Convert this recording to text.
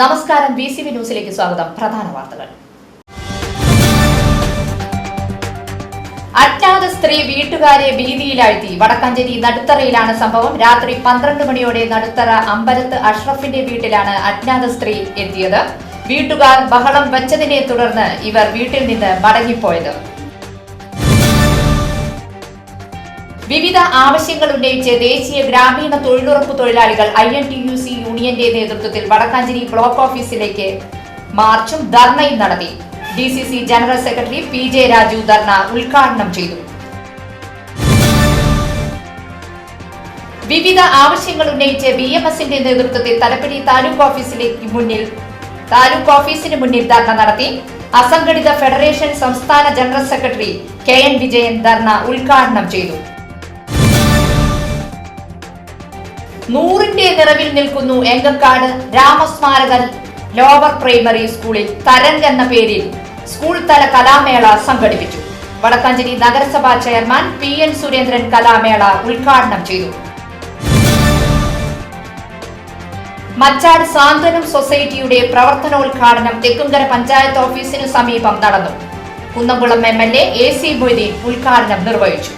നമസ്കാരം. B C B ന്യൂസിലേക്ക് സ്വാഗതം. പ്രധാന വാർത്തകൾ. അജ്ഞാത സ്ത്രീ വീട്ടുകാരെ ഭീതിയിലാഴ്ത്തി. വടക്കാഞ്ചേരി നടുത്തറയിലാണ് സംഭവം. രാത്രി പന്ത്രണ്ട് മണിയോടെ നടുത്തറ അമ്പലത്ത് അഷ്റഫിന്റെ വീട്ടിലാണ് അജ്ഞാത സ്ത്രീ എത്തിയത്. വീട്ടുകാർ ബഹളം വെച്ചതിനെ തുടർന്ന് ഇവർ വീട്ടിൽ നിന്ന് മടങ്ങിപ്പോയത്. വിവിധ ആവശ്യങ്ങൾ ഉന്നയിച്ച് ദേശീയ ഗ്രാമീണ തൊഴിലുറപ്പ് തൊഴിലാളികൾ ഐ എൻ ടി യു യൂണിയന്റെ നേതൃത്വത്തിൽ വടക്കാഞ്ചേരി ബ്ലോക്ക് ഓഫീസിലേക്ക് മാർച്ചും ധർണയും നടത്തി. D C C general secretary P J Raju dharna ഉദ്ഘാടനം ചെയ്തു. വിവിധ ആവശ്യങ്ങൾ ഉന്നയിച്ച് ബി എം എസിന്റെ നേതൃത്വത്തിൽ തലപ്പടി താലൂക്ക് ഓഫീസിലേക്ക് മുന്നിൽ താലൂക്ക് ഓഫീസിന് മുന്നിൽ ധർണ നടത്തി. അസംഘടിത ഫെഡറേഷൻ സംസ്ഥാന general secretary K N Vijayan dharna ഉദ്ഘാടനം ചെയ്തു. നൂറിന്റെ നിറവിൽ നിൽക്കുന്നു എങ്കക്കാട് രാമസ്മാരക ലോവർ പ്രൈമറി സ്കൂളിൽ തരംഗ് എന്ന പേരിൽ സ്കൂൾ തല കലാമേള സംഘടിപ്പിച്ചു. വടക്കാഞ്ചേരി നഗരസഭാ ചെയർമാൻ പി എൻ സുരേന്ദ്രൻ കലാമേള ഉദ്ഘാടനം ചെയ്തു. മച്ചാട് സാന്ത്വനം സൊസൈറ്റിയുടെ പ്രവർത്തനോദ്ഘാടനം തെക്കുംകര പഞ്ചായത്ത് ഓഫീസിനു സമീപം നടന്നു. Kunnamkulam M L A A C Moideen ഉദ്ഘാടനം നിർവഹിച്ചു.